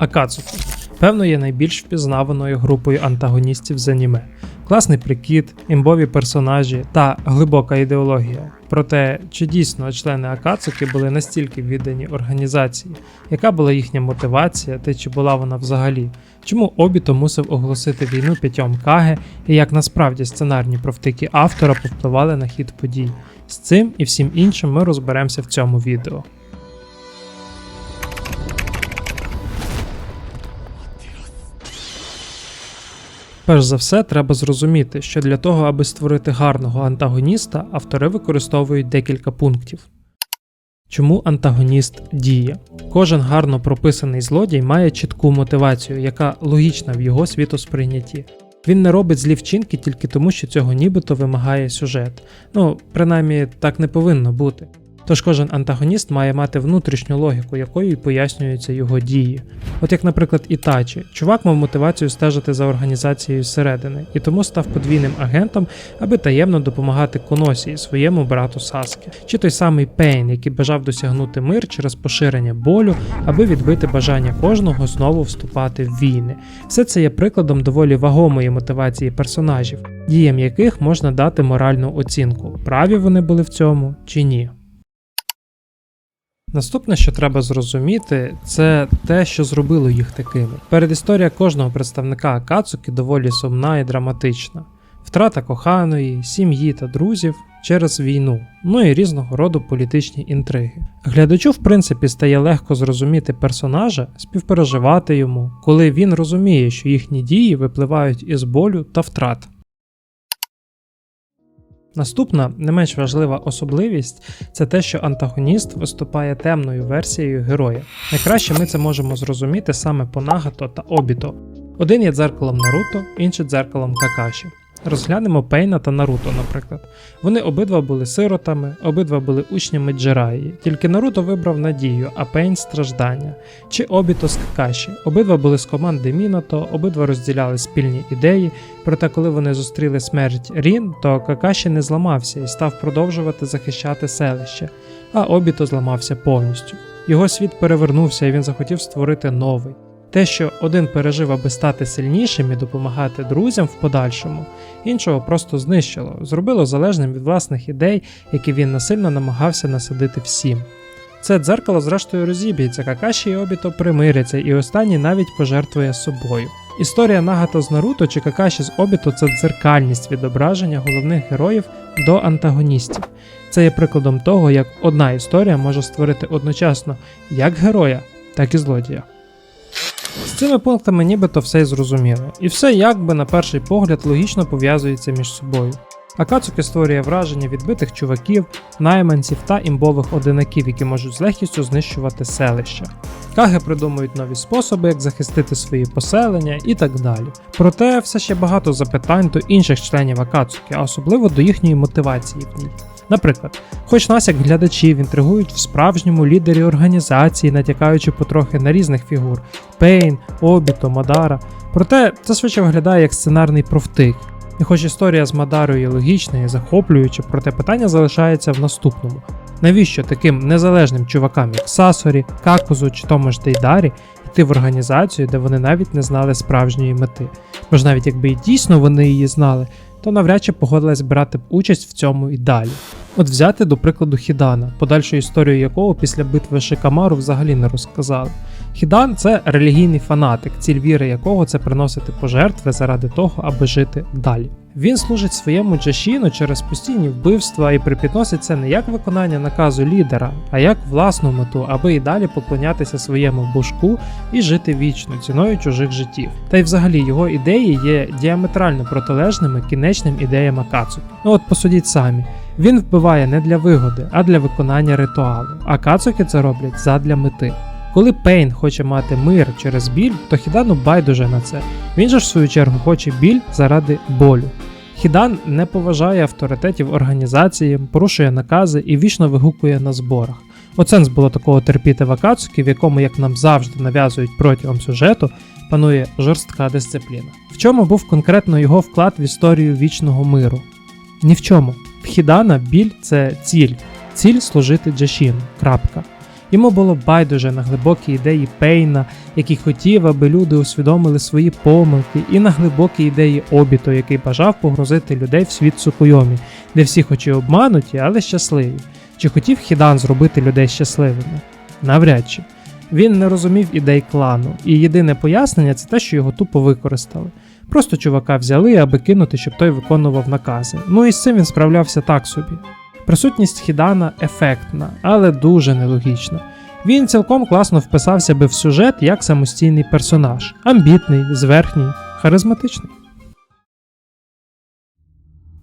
Акацуки. Певно, є найбільш впізнаваною групою антагоністів з аніме. Класний прикид, імбові персонажі та глибока ідеологія. Проте, чи дійсно члени Акацуки були настільки віддані організації, яка була їхня мотивація, та чи була вона взагалі? Чому Обіто мусив оголосити війну п'ятьом Каге, і як насправді сценарні провтики автора повпливали на хід подій? З цим і всім іншим ми розберемося в цьому відео. Перш за все, треба зрозуміти, що для того, аби створити гарного антагоніста, автори використовують декілька пунктів. Чому антагоніст діє? Кожен гарно прописаний злодій має чітку мотивацію, яка логічна в його світосприйнятті. Він не робить злі вчинки тільки тому, що цього нібито вимагає сюжет. Ну, принаймні, так не повинно бути. Тож кожен антагоніст має мати внутрішню логіку, якою і пояснюються його дії. От як, наприклад, Ітачі, чувак мав мотивацію стежити за організацією зсередини, і тому став подвійним агентом, аби таємно допомагати Коносі, своєму брату Саскі. Чи той самий Пейн, який бажав досягнути мир через поширення болю, аби відбити бажання кожного знову вступати в війни. Все це є прикладом доволі вагомої мотивації персонажів, діям яких можна дати моральну оцінку, праві вони були в цьому чи ні. Наступне, що треба зрозуміти, це те, що зробило їх такими. Передісторія кожного представника Акацуки доволі сумна і драматична. Втрата коханої, сім'ї та друзів через війну, ну і різного роду політичні інтриги. Глядачу, в принципі, стає легко зрозуміти персонажа, співпереживати йому, коли він розуміє, що їхні дії випливають із болю та втрат. Наступна, не менш важлива особливість це те, що антагоніст виступає темною версією героя. Найкраще ми це можемо зрозуміти саме по Нагато та Обіто. Один є дзеркалом Наруто, інший дзеркалом Какаші. Розглянемо Пейна та Наруто, наприклад. Вони обидва були сиротами, обидва були учнями Джираї, тільки Наруто вибрав надію, а Пейн страждання. Чи Обіто з Какаші. Обидва були з команди Мінато, обидва розділяли спільні ідеї, проте коли вони зустріли смерть Рін, то Какаші не зламався і став продовжувати захищати селище, а Обіто зламався повністю. Його світ перевернувся і він захотів створити новий. Те, що один пережив, аби стати сильнішим і допомагати друзям в подальшому, іншого просто знищило, зробило залежним від власних ідей, які він насильно намагався насадити всім. Це дзеркало, зрештою, розіб'ється, Какаші і Обіто примиряться, і останній навіть пожертвує собою. Історія Нагато з Наруто чи Какаші з Обіто це дзеркальність відображення головних героїв до антагоністів. Це є прикладом того, як одна історія може створити одночасно як героя, так і злодія. З цими пунктами нібито все й зрозуміло, і все якби на перший погляд логічно пов'язується між собою. Акацуки створює враження відбитих чуваків, найманців та імбових одинаків, які можуть з легкістю знищувати селища. Каги придумують нові способи, як захистити свої поселення і так далі. Проте все ще багато запитань до інших членів Акацуки, а особливо до їхньої мотивації в ній. Наприклад, хоч нас, як глядачів, інтригують в справжньому лідері організації, натякаючи потрохи на різних фігур Пейн, Обіто, Мадара. Проте це швидше виглядає як сценарний провтик. І хоч історія з Мадарою є логічна і захоплююча, проте питання залишається в наступному: навіщо таким незалежним чувакам, як Сасорі, Какузу чи тому ж Дейдарі, йти в організацію, де вони навіть не знали справжньої мети? Бо ж навіть якби і дійсно вони її знали, то навряд чи погодилась брати б участь в цьому і далі. От взяти до прикладу Хідана, подальшу історію якого після битви Шикамару взагалі не розказали. Хідан це релігійний фанатик, ціль віри якого це приносити пожертви заради того, аби жити далі. Він служить своєму джашіну через постійні вбивства і припідносить це не як виконання наказу лідера, а як власну мету, аби і далі поклонятися своєму божку і жити вічно ціною чужих життів. Та й взагалі його ідеї є діаметрально протилежними кінечним ідеям Акацуки. Ну от посудіть самі. Він вбиває не для вигоди, а для виконання ритуалу. А Кацуки це роблять задля мети. Коли Пейн хоче мати мир через біль, то Хідану байдуже на це. Він же ж в свою чергу хоче біль заради болю. Хідан не поважає авторитетів організації, порушує накази і вічно вигукує на зборах. От сенс було такого терпіти в Акацукі, в якому, як нам завжди нав'язують протягом сюжету, панує жорстка дисципліна. В чому був конкретно його вклад в історію вічного миру? Ні в чому. В Хідана біль це ціль, ціль служити Джашіну. Крапка. Йому було байдуже на глибокі ідеї Пейна, який хотів, аби люди усвідомили свої помилки, і на глибокі ідеї Обіто, який бажав погрузити людей в світ Сукуйомі, де всі хоч і обмануті, але щасливі. Чи хотів Хідан зробити людей щасливими? Навряд чи. Він не розумів ідей клану, і єдине пояснення це те, що його тупо використали. Просто чувака взяли, аби кинути, щоб той виконував накази. Ну і з цим він справлявся так собі. Присутність Хідана ефектна, але дуже нелогічна. Він цілком класно вписався би в сюжет як самостійний персонаж, амбітний, зверхній, харизматичний.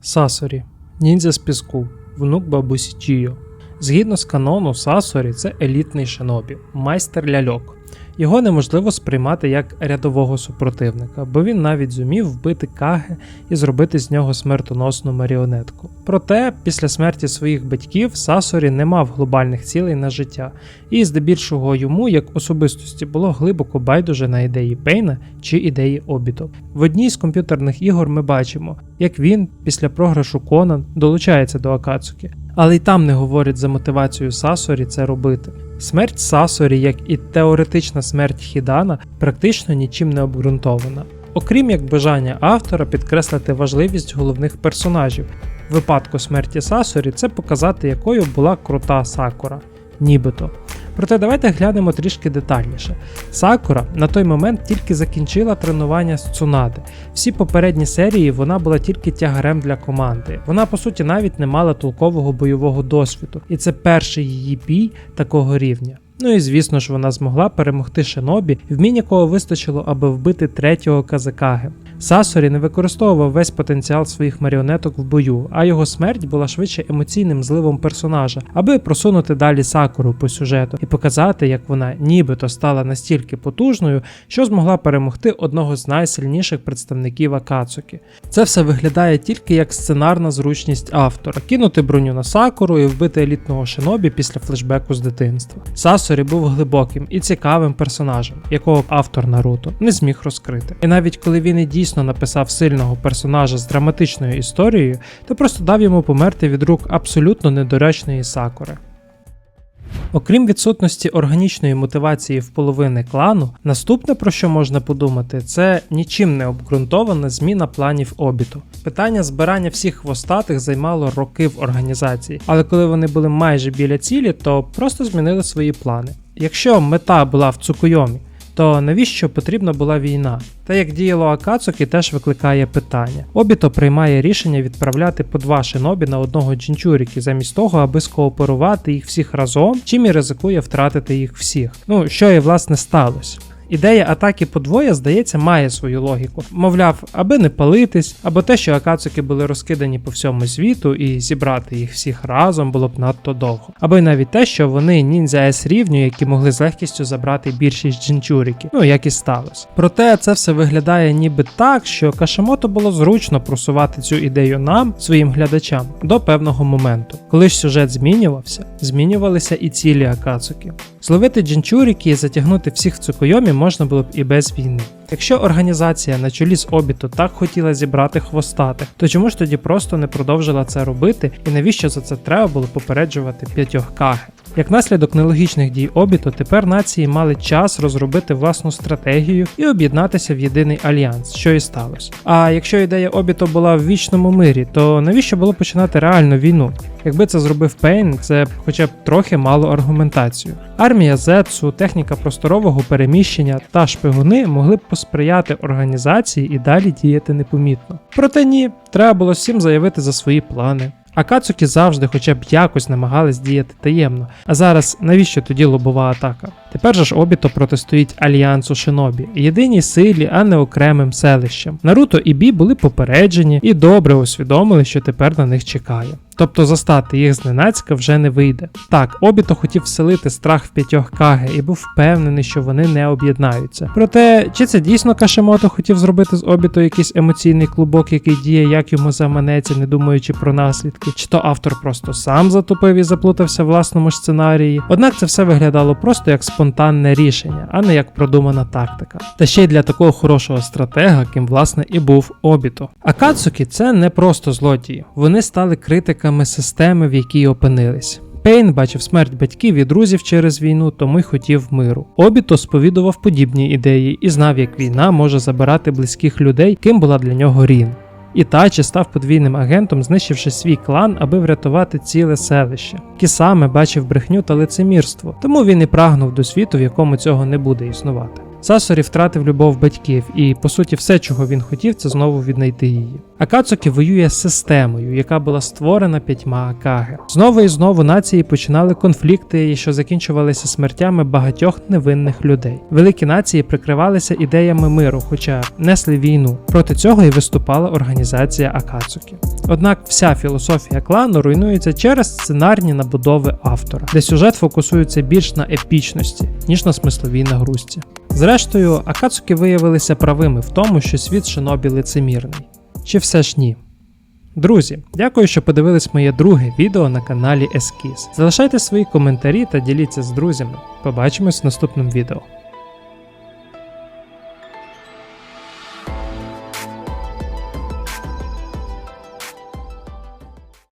Сасорі ніндзя з піску, внук бабусі Чіо. Згідно з канону, Сасорі це елітний шинобі, майстер ляльок. Його неможливо сприймати як рядового супротивника, бо він навіть зумів вбити Каге і зробити з нього смертоносну маріонетку. Проте, після смерті своїх батьків Сасорі не мав глобальних цілей на життя, і здебільшого йому, як особистості, було глибоко байдуже на ідеї Пейна чи ідеї Обіто. В одній з комп'ютерних ігор ми бачимо, як він після програшу Конан долучається до Акацуки, але й там не говорять за мотивацію Сасорі це робити. Смерть Сасорі, як і теоретична смерть Хідана, практично нічим не обґрунтована, окрім як бажання автора підкреслити важливість головних персонажів. В випадку смерті Сасорі це показати, якою була крута Сакура, нібито. Проте давайте глянемо трішки детальніше. Сакура на той момент тільки закінчила тренування з Цунаде. Всі попередні серії вона була тільки тягарем для команди. Вона по суті навіть не мала толкового бойового досвіду, і це перший її бій такого рівня. Ну і звісно ж вона змогла перемогти Шинобі, вмінь якого вистачило, аби вбити третього Казакаги. Сасорі не використовував весь потенціал своїх маріонеток в бою, а його смерть була швидше емоційним зливом персонажа, аби просунути далі Сакуру по сюжету і показати, як вона нібито стала настільки потужною, що змогла перемогти одного з найсильніших представників Акацуки. Це все виглядає тільки як сценарна зручність автора: кинути броню на Сакуру і вбити елітного шинобі після флешбеку з дитинства. Був глибоким і цікавим персонажем, якого автор Наруто не зміг розкрити. І навіть коли він і дійсно написав сильного персонажа з драматичною історією, то просто дав йому померти від рук абсолютно недоречної Сакури. Окрім відсутності органічної мотивації в половини клану, наступне про що можна подумати, це нічим не обґрунтована зміна планів обіту. Питання збирання всіх хвостатих займало роки в організації, але коли вони були майже біля цілі, то просто змінили свої плани. Якщо мета була в Цукуйомі, то навіщо потрібна була війна? Та як діяло Акацуки теж викликає питання. Обіто приймає рішення відправляти по два шинобі на одного джінчуріки, замість того, аби скооперувати їх всіх разом, чим і ризикує втратити їх всіх. Ну що і власне сталося. Ідея атаки подвоє, здається, має свою логіку. Мовляв, аби не палитись, або те, що акацуки були розкидані по всьому світу, і зібрати їх всіх разом було б надто довго. Або й навіть те, що вони ніндзя С рівню, які могли з легкістю забрати більшість джинчуріків, ну як і сталося. Проте це все виглядає ніби так, що Кашемото було зручно просувати цю ідею нам, своїм глядачам, до певного моменту. Коли ж сюжет змінювався, змінювалися і цілі акацуки. Зловити джинчуріки і затягнути всіх в цукойомі можна було б і без війни. Якщо організація на чолі з обіту так хотіла зібрати хвостатих, то чому ж тоді просто не продовжила це робити і навіщо за це треба було попереджувати п'ятьох каги? Як наслідок нелогічних дій обіту, тепер нації мали час розробити власну стратегію і об'єднатися в єдиний альянс, що і сталося. А якщо ідея обіту була в вічному мирі, то навіщо було починати реальну війну? Якби це зробив Пейн, це хоча б трохи мало аргументацію. Армія Зетсу, техніка просторового переміщення та шпигуни могли б посприяти організації і далі діяти непомітно. Проте ні, треба було всім заявити за свої плани. А кацуки завжди хоча б якось намагались діяти таємно. А зараз навіщо тоді лобова атака? Тепер же ж обіто протистоїть альянсу Шинобі, єдиній силі, а не окремим селищам. Наруто і Бі були попереджені і добре усвідомили, що тепер на них чекає. Тобто застати їх зненацька вже не вийде. Так, обіто хотів вселити страх в п'ятьох каге і був впевнений, що вони не об'єднаються. Проте, чи це дійсно Кашемото хотів зробити з обіто якийсь емоційний клубок, який діє, як йому заманеться, не думаючи про наслідки, чи то автор просто сам затупив і заплутався в власному сценарії. Однак це все виглядало просто як спонтанне рішення, а не як продумана тактика. Та ще й для такого хорошого стратега, ким власне і був обіто. Акацуки це не просто злодії, вони стали критиками системи, в якій опинились. Пейн бачив смерть батьків і друзів через війну, тому й хотів миру. Обіто сповідував подібні ідеї і знав, як війна може забирати близьких людей, ким була для нього Рін. Ітачі став подвійним агентом, знищивши свій клан, аби врятувати ціле селище. Кісаме бачив брехню та лицемірство, тому він і прагнув до світу, в якому цього не буде існувати. Сасорі втратив любов батьків, і по суті, все, чого він хотів, це знову віднайти її. Акацуки воює з системою, яка була створена п'ятьма Акаге. Знову і знову нації починали конфлікти, що закінчувалися смертями багатьох невинних людей. Великі нації прикривалися ідеями миру, хоча несли війну. Проти цього і виступала організація Акацуки. Однак вся філософія клану руйнується через сценарні набудови автора, де сюжет фокусується більш на епічності, ніж на смисловій нагрузці. Зрештою, Акацуки виявилися правими в тому, що світ шинобі лицемірний. Чи все ж ні? Друзі, дякую, що подивились моє друге відео на каналі Ескіз. Залишайте свої коментарі та діліться з друзями. Побачимось в наступному відео.